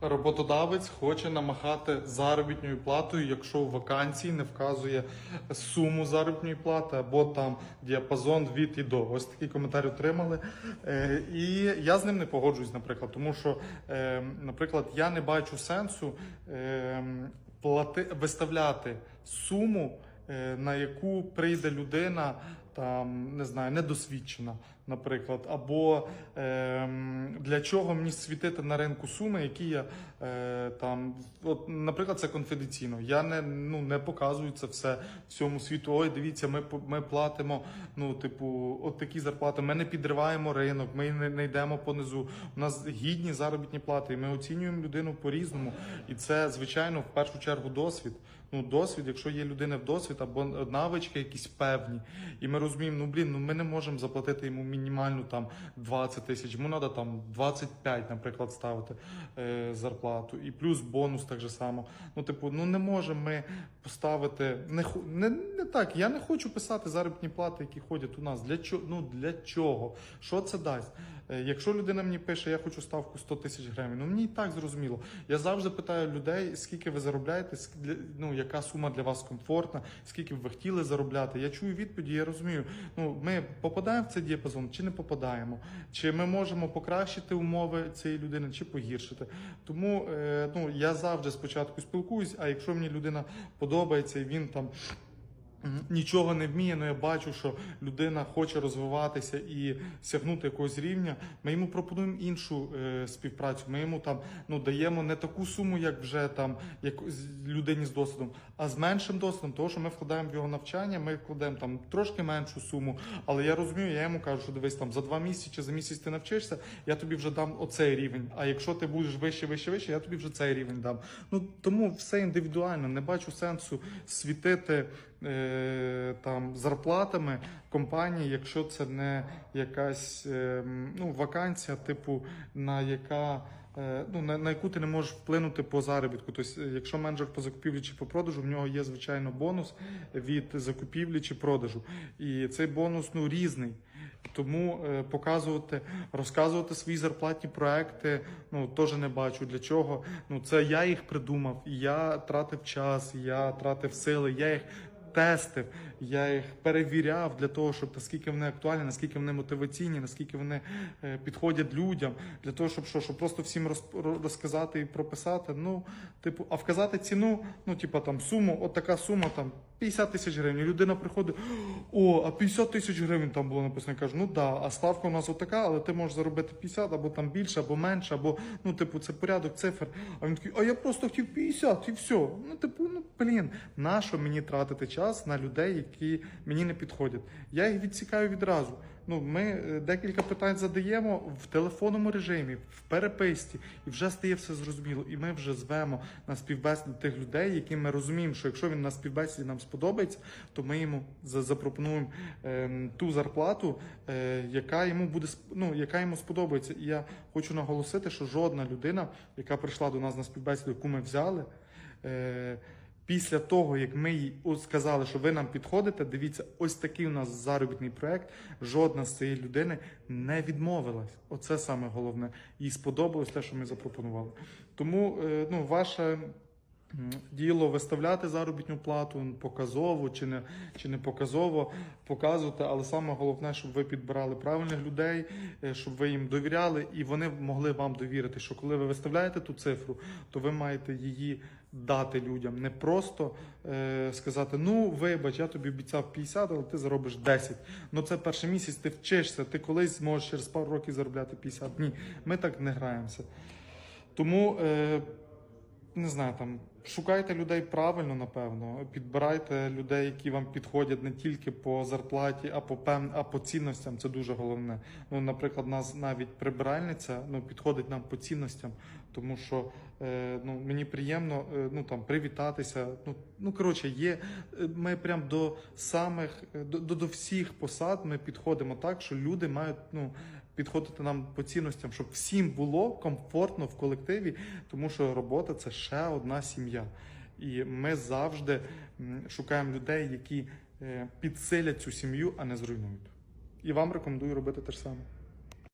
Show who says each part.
Speaker 1: Роботодавець хоче намахати заробітною платою, якщо в вакансії не вказує суму заробітної плати або там діапазон від і до. Ось такий коментар отримали. Е, і я з ним не погоджуюсь, наприклад, тому що, е, наприклад, я не бачу сенсу е, плати, виставляти суму, е, на яку прийде людина. Там не знаю, недосвідчена, наприклад, або ем, для чого мені світити на ринку суми, які я е, там, от, наприклад, це конфіденційно. Я не, ну, не показую це все всьому світу. Ой, дивіться, ми, по- ми платимо, ну, типу, от такі зарплати. Ми не підриваємо ринок, ми не, не йдемо понизу. У нас гідні заробітні плати, і ми оцінюємо людину по-різному. І це, звичайно, в першу чергу досвід. Ну, досвід, якщо є людина в досвід або навички якісь певні, і ми розуміємо, ну блін, ну ми не можемо заплатити йому мінімальну там 20 тисяч, йому треба там 25, наприклад, ставити е, зарплату, і плюс бонус так же само. Ну, типу, ну не можемо ми поставити не, не, не так. Я не хочу писати заробітні плати, які ходять у нас. Для чого? Ну для чого? Що це дасть? Е, Якщо людина мені пише, я хочу ставку 100 тисяч гривень, ну мені і так зрозуміло. Я завжди питаю людей, скільки ви заробляєте, ну яка сума для вас комфортна, скільки б ви хотіли заробляти. Я чую відповіді, я розумію. Ну ми попадаємо в цей діапазон чи не попадаємо, чи ми можемо покращити умови цієї людини, чи погіршити. Тому е, ну я завжди спочатку спілкуюсь, а якщо мені людина подобається він там. Нічого не вміє, але я бачу, що людина хоче розвиватися і сягнути якогось рівня. Ми йому пропонуємо іншу е, співпрацю. Ми йому там ну даємо не таку суму, як вже там як людині з досвідом, а з меншим досвідом, того, що ми вкладаємо в його навчання, ми вкладаємо там трошки меншу суму. Але я розумію, я йому кажу, що дивись там за два місяці чи за місяць ти навчишся, я тобі вже дам оцей рівень. А якщо ти будеш вище, вище, вище, я тобі вже цей рівень дам. Ну тому все індивідуально. Не бачу сенсу світити е, там зарплатами компанії, якщо це не якась е, ну, вакансія, типу на яка. е, Ну, на, на яку ти не можеш вплинути по заробітку. Тобто, е, якщо менеджер по закупівлі чи по продажу, в нього є звичайно бонус від закупівлі чи продажу. І цей бонус ну різний. Тому е, показувати, розказувати свої зарплатні проекти, ну теж не бачу для чого. Ну це я їх придумав, я тратив час, я тратив сили, я їх тестив, я їх перевіряв для того, щоб наскільки вони актуальні, наскільки вони мотиваційні, наскільки вони е, підходять людям, для того, щоб що, щоб просто всім роз, розказати і прописати. Ну, типу, а вказати ціну, ну, типу там суму, от така сума там 50 тисяч гривень. Людина приходить, о, а 50 тисяч гривень там було написано. Я кажу, ну да, а ставка у нас отака, але ти можеш заробити 50, або там більше, або менше, або ну, типу, це порядок цифр. А він такий, а я просто хотів 50 і все. Ну, типу, ну блін, нащо мені тратити час на людей, які мені не підходять? Я їх відсікаю відразу. Ну, ми е, декілька питань задаємо в телефонному режимі, в переписці, і вже стає все зрозуміло. І ми вже звемо на співбесіду тих людей, які ми розуміємо, що якщо він на співбесіді нам сподобається, то ми йому за- запропонуємо ем, ту зарплату, е, яка йому буде ну, яка йому сподобається. І я хочу наголосити, що жодна людина, яка прийшла до нас на співбесіду, яку ми взяли. Після того, як ми їй сказали, що ви нам підходите, дивіться, ось такий у нас заробітний проект. Жодна з цієї людини не відмовилась. Оце саме головне. Їй сподобалось те, що ми запропонували. Тому е, ну, ваше м, діло виставляти заробітну плату показово чи не, чи не показово показувати, але саме головне, щоб ви підбирали правильних людей, е, щоб ви їм довіряли, і вони могли вам довірити, що коли ви виставляєте ту цифру, то ви маєте її дати людям, не просто е, сказати: ну вибач, я тобі обіцяв 50, але ти заробиш 10. Ну це перший місяць, ти вчишся, ти колись зможеш через пару років заробляти 50. Ні, ми так не граємося. Тому. Е, не знаю, там шукайте людей правильно, напевно. Підбирайте людей, які вам підходять не тільки по зарплаті, а по пев... а по цінностям. Це дуже головне. Ну, наприклад, нас навіть прибиральниця ну, підходить нам по цінностям, тому що е, ну, мені приємно е, ну, там, привітатися. Ну, ну коротше, є. е, Ми прям до самих е, до, до, до всіх посад ми підходимо так, що люди мають ну, підходити нам по цінностям, щоб всім було комфортно в колективі, тому що робота це ще одна сім'я. І ми завжди шукаємо людей, які е, підсилять цю сім'ю, а не зруйнують. І вам рекомендую робити те ж саме.